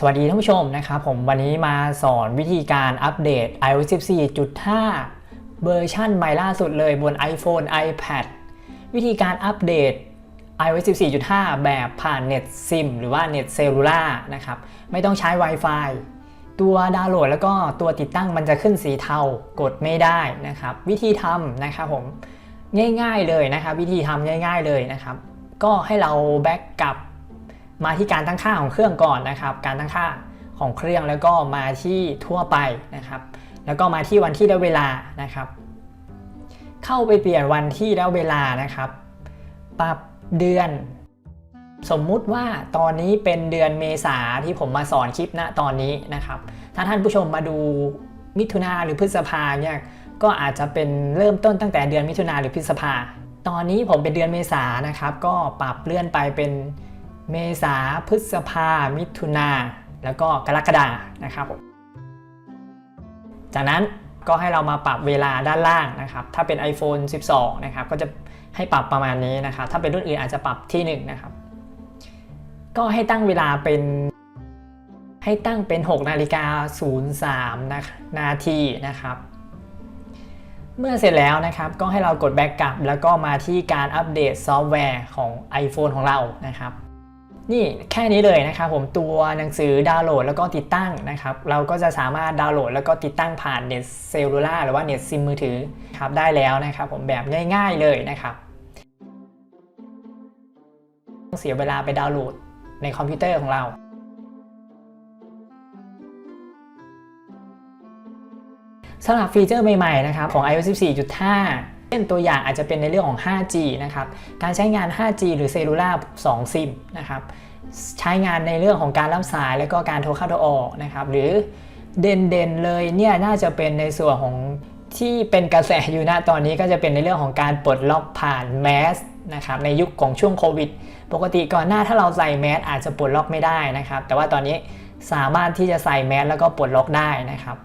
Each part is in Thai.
สวัสดีท่านผู้ชมนะครับผมวันนี้มาสอนวิธีการอัปเดต iOS 14.5 เวอร์ชันใหม่ล่าสุดเลยบน iPhone iPad วิธีการอัปเดต iOS 14.5 แบบผ่านเน็ตซิมหรือว่าเน็ตเซลลูล่านะครับไม่ต้องใช้ Wi-Fi ตัวดาวน์โหลดแล้วก็ตัวติดตั้งมันจะขึ้นสีเทากดไม่ได้นะครับ วิธีทำนะครับผมง่ายๆเลยนะครับ วิธีทำง่าย ๆเลยนะครับ ก็ให้เราแบ็กกลับ มาที่การตั้งค่าของเครื่องก่อนนะครับ การตั้งค่าของเครื่องแล้วก็มาที่ทั่วไปนะครับ แล้วก็มาที่วันที่และเวลานะครับ เข้าไปเปลี่ยนวันที่และเวลานะครับ ปรับเดือน สมมุติว่าตอนนี้เป็นเดือนเมษาที่ผมมาสอนคลิปณตอนนี้นะครับ ถ้าท่านผู้ชมมาดูมิถุนาหรือพฤษภาเนี่ยก็อาจจะเป็นเริ่มต้นตั้งแต่เดือนมิถุนาหรือพฤษภา ตอนนี้ผมเป็นเดือนเมษานะครับ ก็ปรับเลื่อนไปเป็น เมษาพฤษภา มิถุนา แล้วก็กรกฎานะครับผมจากนั้นก็ให้เรามาปรับเวลาด้านล่างนะครับ ถ้าเป็น iPhone 12 นะครับ ก็จะให้ปรับประมาณนี้นะครับ ถ้าเป็นรุ่นอื่นอาจจะปรับที่ 1 นะครับ ก็ให้ตั้งเวลาเป็น ให้ตั้งเป็น 6 นาฬิกา 03 นะนาทีนะครับ เมื่อเสร็จแล้วนะครับ ก็ให้เรากดแบ็กกลับ แล้วก็มาที่การอัปเดตซอฟต์แวร์ของ iPhone ของเรานะครับ นี่แค่นี้เลยนะครับผมตัวหนังสือดาวน์โหลดแล้วก็ติดตั้งนะครับ เราก็จะสามารถดาวน์โหลดแล้วก็ติดตั้งผ่านเน็ตเซลลูล่าหรือว่าเน็ตซิมมือถือครับได้แล้วนะครับ ผมแบบง่าย ๆเลยนะครับต้องเสียเวลาไปดาวน์โหลดในคอมพิวเตอร์ของเราสำหรับฟีเจอร์ใหม่ๆนะครับของ iOS 14.5 เช่นตัวอย่างอาจจะเป็นในเรื่องของ 5G นะครับ การใช้งาน 5G หรือเซลลูล่า2ซิมนะครับ ใช้งานในเรื่องของการรับสายและก็การโทรเข้าโทรออกนะครับ หรือเด่นๆเลยเนี่ยน่าจะเป็นในส่วนของที่เป็นกระแสอยู่ณตอนนี้ก็จะเป็นในเรื่องของการปลดล็อกผ่านแมสนะครับในยุคของช่วงโควิด ปกติก่อนหน้าถ้าเราใส่แมสอาจจะปลดล็อกไม่ได้นะครับ แต่ว่าตอนนี้สามารถที่จะใส่แมสแล้วก็ปลดล็อกได้นะครับ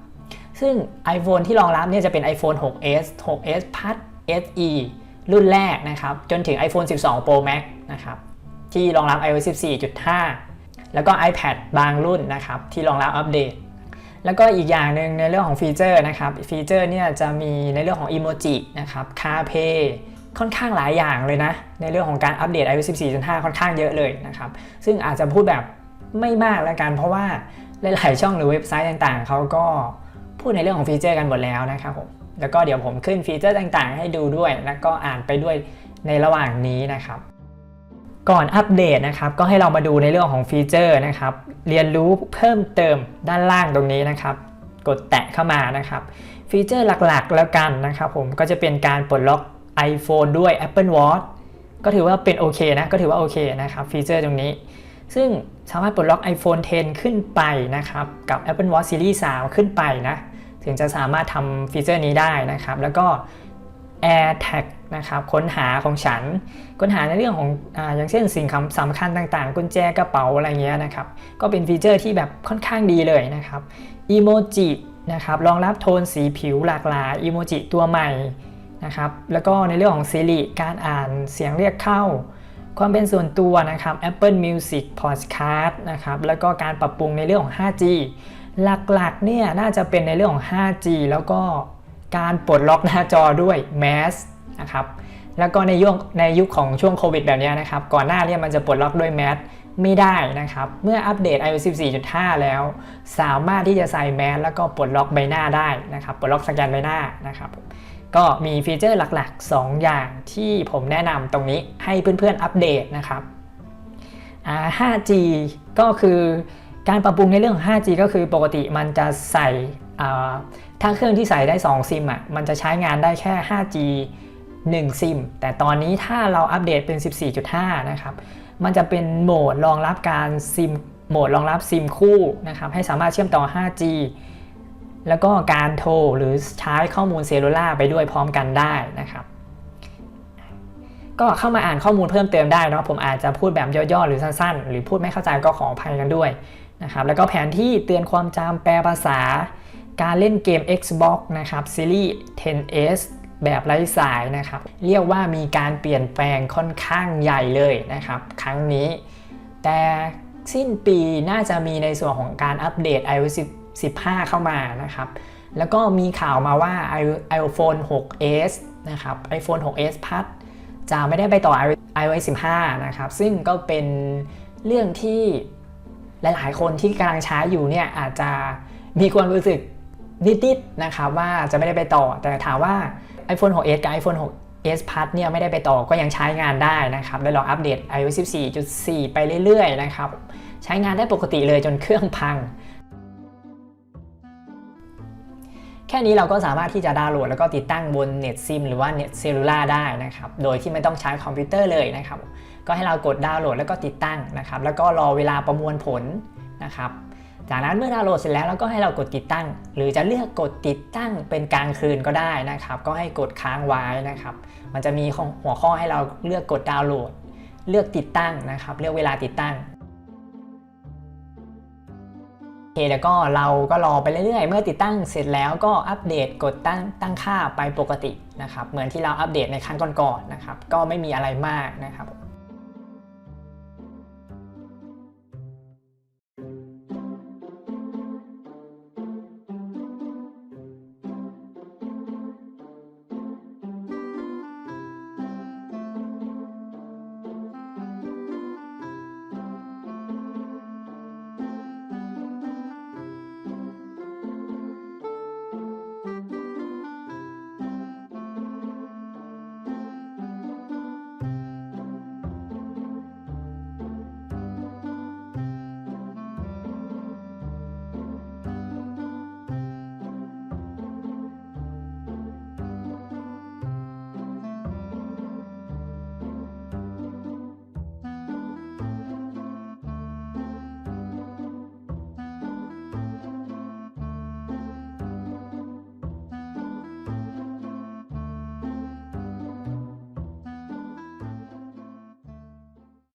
ซึ่ง iPhone ที่รองรับเนี่ยจะเป็น iPhone 6s 6s Plus SE รุ่นแรกนะครับ จนถึง iPhone 12 Pro Max นะครับ ที่รองรับ iOS 14.5 แล้วก็ iPad บางรุ่นนะครับ ที่รองรับอัปเดต แล้วก็อีกอย่างหนึ่งในเรื่องของฟีเจอร์นะครับ ฟีเจอร์เนี่ยจะมีในเรื่องของ Emoji นะครับ CarPlay ค่อนข้างหลายอย่างเลยนะ ในเรื่องของการอัปเดต iOS 14.5 ค่อนข้างเยอะเลยนะครับ ซึ่งอาจจะพูดแบบไม่มากแล้วกัน เพราะว่าหลายๆช่องหรือเว็บไซต์ต่างๆ เขาก็พูดในเรื่องของฟีเจอร์กันหมดแล้วนะครับผม แล้วก็เดี๋ยวผมขึ้นฟีเจอร์ต่างๆ ให้ดูด้วย แล้วก็อ่านไปด้วยในระหว่างนี้นะครับ ก่อนอัปเดตนะครับ ก็ให้เรามาดูในเรื่องของฟีเจอร์นะครับ เรียนรู้เพิ่มเติมด้านล่างตรงนี้นะครับ กดแตะเข้ามานะครับ ฟีเจอร์หลักๆ แล้วกันนะครับ ผมก็จะเป็นการปลดล็อก iPhone ด้วย Apple Watch ก็ถือว่าเป็นโอเคนะ ก็ถือว่าโอเคนะครับฟีเจอร์ตรงนี้ ซึ่งสามารถปลดล็อก iPhone 10 ขึ้นไปนะครับ กับ Apple Watch Series 3 ขึ้นไปนะ ถึงจะสามารถทำฟีเจอร์นี้ได้นะครับ แล้วก็ AirTag นะครับค้นหาของฉัน ค้นหาในเรื่องของออย่างเช่นสิ่งสำคัญต่างๆ กุญแจกระเป๋าอะไรเงี้ยนะครับ ก็เป็นฟีเจอร์ที่แบบค่อนข้างดีเลยนะครับ Emoji นะครับรองรับโทนสีผิวหลากหลาย Emoji ตัวใหม่นะครับแล้วก็ในเรื่องของ Siri การอ่านเสียงเรียกเข้า ความเป็นส่วนตัวนะครับ Apple Music Podcast นะครับแล้วก็การปรับปรุงในเรื่องของ 5G หลักๆเนี่ยน่าจะเป็นในเรื่องของ 5G แล้วก็การปลดล็อกหน้าจอด้วย Mask นะครับแล้วก็ในยุคในยุคของช่วงโควิดแบบนี้นะครับ ก่อนหน้านี้มันจะปลดล็อกด้วย Mask ไม่ได้นะครับ เมื่ออัปเดต iOS 14.5 แล้ว สามารถที่จะใส่แมสแล้วก็ปลดล็อกใบหน้าได้นะครับปลดล็อกสแกนใบหน้านะครับ ก็มีฟีเจอร์หลักๆ 2 อย่างที่ผมแนะนำตรงนี้ให้เพื่อนๆอัปเดตนะครับ 5G ก็คือ การปรับปรุงในเรื่องของ 5G ก็คือปกติมันจะใส่ถ้าเครื่องที่ใส่ได้ 2 ซิมอะมันจะใช้งานได้แค่ 5G 1 ซิม แต่ตอนนี้ถ้าเราอัปเดตเป็น 14.5 นะครับ มันจะเป็นโหมดรองรับการซิมโหมดรองรับซิมคู่นะครับ ให้สามารถเชื่อมต่อ 5G แล้วก็การโทรหรือใช้ข้อมูลเซลลูล่าไปด้วยพร้อมกันได้นะครับ ก็เข้ามาอ่านข้อมูลเพิ่มเติมได้เนาะผมอาจจะพูดแบบย่อๆหรือสั้นๆ หรือพูดไม่เข้าใจก็ขออภัยกันด้วยนะครับแล้วก็แผนที่เตือนความจำแปลภาษา การเล่นเกม Xbox นะครับซีรีส์ 10s แบบไร้สายนะครับ เรียกว่ามีการเปลี่ยนแปลงค่อนข้างใหญ่เลยนะครับ ครั้งนี้ แต่สิ้นปีน่าจะมีในส่วนของการอัปเดต iOS 15 เข้ามานะครับ แล้วก็มีข่าวมาว่า iPhone 6s นะครับ iPhone 6s Plus จะไม่ได้ไปต่อ iOS 15 นะครับ ซึ่งก็เป็นเรื่องที่หลาย ๆ คนที่กำลังใช้อยู่เนี่ยอาจจะมีความรู้สึกนิด ๆ นะครับว่าจะไม่ได้ไปต่อ แต่ถามว่า iPhone 6s กับ iPhone 6s Plus เนี่ยไม่ได้ไปต่อก็ยังใช้งานได้นะครับแล้วลองอัปเดต iOS 14.4 ไปเรื่อย ๆ นะครับ ใช้งานได้ปกติเลยจนเครื่องพัง ค่นี้เราก็สามารถที่จะดาวน์โหลดแล้วก็ติดตั้งบนเน็ตซิมหรือว่าเน็ตเซลลูล่าได้นะครับ โดยที่ไม่ต้องใช้คอมพิวเตอร์เลยนะครับ ก็ให้เรากดดาวน์โหลดแล้วก็ติดตั้งนะครับ แล้วก็รอเวลาประมวลผลนะครับ จากนั้นเมื่อดาวน์โหลดเสร็จแล้วเราก็ให้เรากดติดตั้ง หรือจะเลือกกดติดตั้งเป็นกลางคืนก็ได้นะครับ ก็ให้กดค้างไว้นะครับ มันจะมีหัวข้อให้เราเลือกกดดาวน์โหลด เลือกติดตั้งนะครับ เลือกเวลาติดตั้ง โอเคแล้วก็เราก็รอไปเรื่อยๆ เมื่อติดตั้งเสร็จแล้วก็อัปเดตกดตั้งตั้งค่าไปปกตินะครับ เหมือนที่เราอัปเดตในครั้งก่อนๆนะครับ ก็ไม่มีอะไรมากนะครับ